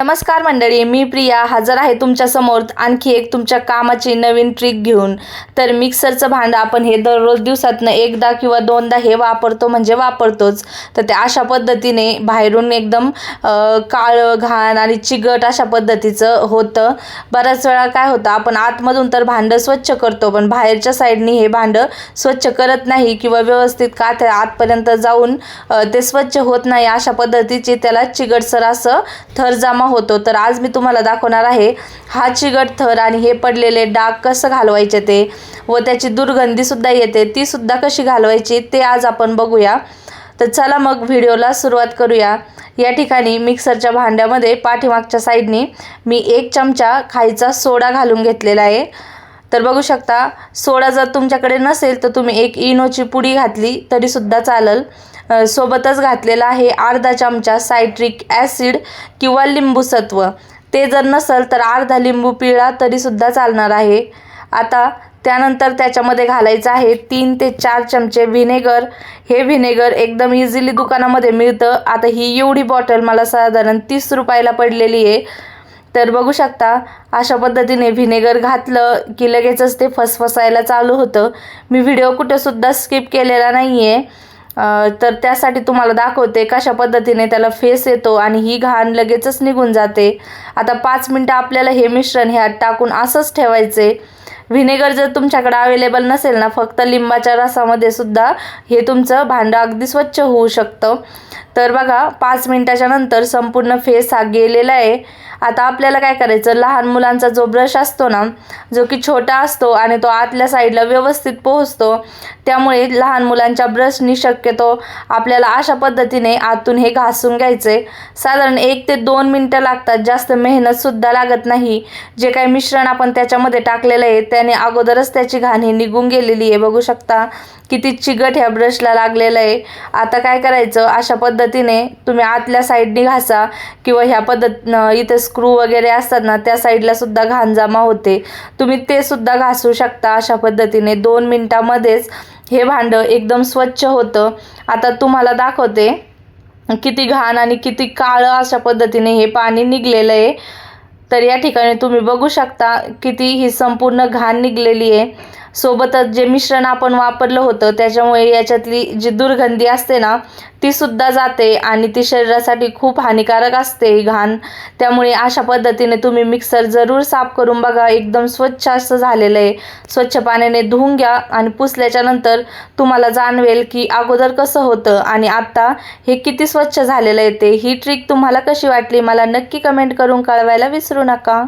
नमस्कार मंडळी मी प्रिया हजर आहे तुमच्यासमोर आणखी एक तुमच्या कामाची नवीन ट्रिक घेऊन. तर मिक्सरचं भांडं आपण हे दररोज दिवसातनं एकदा किंवा दोनदा हे वापरतो म्हणजे वापरतोच. तर ते अशा पद्धतीने बाहेरून एकदम काळं घाण आणि चिकट अशा पद्धतीचं होतं. बऱ्याच वेळा काय होतं आपण आतमधून तर भांडं स्वच्छ करतो पण बाहेरच्या साईडनी हे भांडं स्वच्छ करत नाही किंवा व्यवस्थित का ते आतपर्यंत जाऊन ते स्वच्छ होत नाही अशा पद्धतीची त्याला चिगटसर असं थर जमा होतो तर आज मी तुम्हाला दाखवणार आहे हा चिकट थर आणि हे पडलेले डाग कसं घालवायचे ते व त्याची दुर्गंधीसुद्धा येते तीसुद्धा कशी घालवायची ते आज आपण बघूया. तर चला मग व्हिडिओला सुरुवात करूया. या ठिकाणी मिक्सरच्या भांड्यामध्ये पाठीमागच्या साईडनी मी एक चमचा खायचा सोडा घालून घेतलेला आहे. तर बघू शकता सोडा जर तुमच्याकडे नसेल तर तुम्ही एक इनोची पुडी घातली तरीसुद्धा चालेल. सोबतच घातलेला आहे अर्धा चमचा सायट्रिक ॲसिड किंवा लिंबूसत्व. ते जर नसेल तर अर्धा लिंबू पिळा तरीसुद्धा चालणार आहे. आता त्यानंतर त्याच्यामध्ये घालायचं आहे तीन ते चार चमचे व्हिनेगर. हे व्हिनेगर एकदम इझिली दुकानामध्ये मिळतं. आता ही एवढी बॉटल मला साधारण तीस रुपयाला पडलेली आहे. तर बघू शकता अशा पद्धतीने व्हिनेगर घातलं की लगेचच ते फसफसायला चालू होतं. मी व्हिडिओ कुठेसुद्धा स्किप केलेला नाही आहे तर त्यासाठी तुम्हाला दाखवते कशा पद्धतीने त्याला फेस येतो आणि ही घाण लगेचच निघून जाते. आता पाच मिनटं आपल्याला हे मिश्रण ह्यात टाकून असंच ठेवायचे. व्हिनेगर जर तुमच्याकडे अवेलेबल नसेल ना फक्त लिंबाच्या रसामध्ये सुद्धा हे तुमचं भांडं अगदी स्वच्छ होऊ शकतं. तर बघा पाच मिनटाच्या नंतर संपूर्ण फेस हा गेलेला आहे. आता आपल्याला काय करायचं? लहान मुलांचा जो ब्रश असतो ना जो की छोटा असतो आणि तो आतल्या साईडला व्यवस्थित पोहोचतो त्यामुळे लहान मुलांच्या ब्रशनी शक्यतो आपल्याला अशा पद्धतीने आतून हे घासून घ्यायचे. साधारण एक ते दोन मिनटं लागतात जास्त मेहनतसुद्धा लागत नाही. जे काही मिश्रण आपण त्याच्यामध्ये टाकलेलं आहे त्याने अगोदरच त्याची घाण ही निघून गेलेली आहे. बघू शकता किती चिकट ह्या ब्रशला लागलेलं आहे. आता काय करायचं? अशा पद्धतीने तुम्ही आतल्या साईडने घासा किंवा ह्या पद्धत इथे स्क्रू वगैरे असतात ना त्या साईडला सुद्धा घाण जमा होते. तुम्ही ते सुद्धा घासू शकता अशा पद्धतीने. दोन मिनटामध्येच हे भांडं एकदम स्वच्छ होतं. आता तुम्हाला दाखवते किती घाण आणि किती काळं अशा पद्धतीने हे पाणी निघलेलं आहे. तर या ठिकाणी तुम्ही बघू शकता किती ही संपूर्ण घाण निघलेली आहे. सोबतच जे मिश्रण आपण वापरलं होतं त्याच्यामुळे याच्यातली जी दुर्गंधी असते ना ती सुद्धा जाते आणि ती शरीरासाठी खूप हानिकारक असते घाण. त्यामुळे अशा पद्धतीने तुम्ही मिक्सर जरूर साफ करून बघा. एकदम स्वच्छ असं झालेलं आहे. स्वच्छ पाण्याने धुवून घ्या आणि पुसल्याच्या नंतर तुम्हाला जाणवेल की अगोदर कसं होतं आणि आत्ता हे किती स्वच्छ झालेलं आहे ते. ही ट्रिक तुम्हाला कशी वाटली? मला नक्की कमेंट करून कळवायला विसरू नका.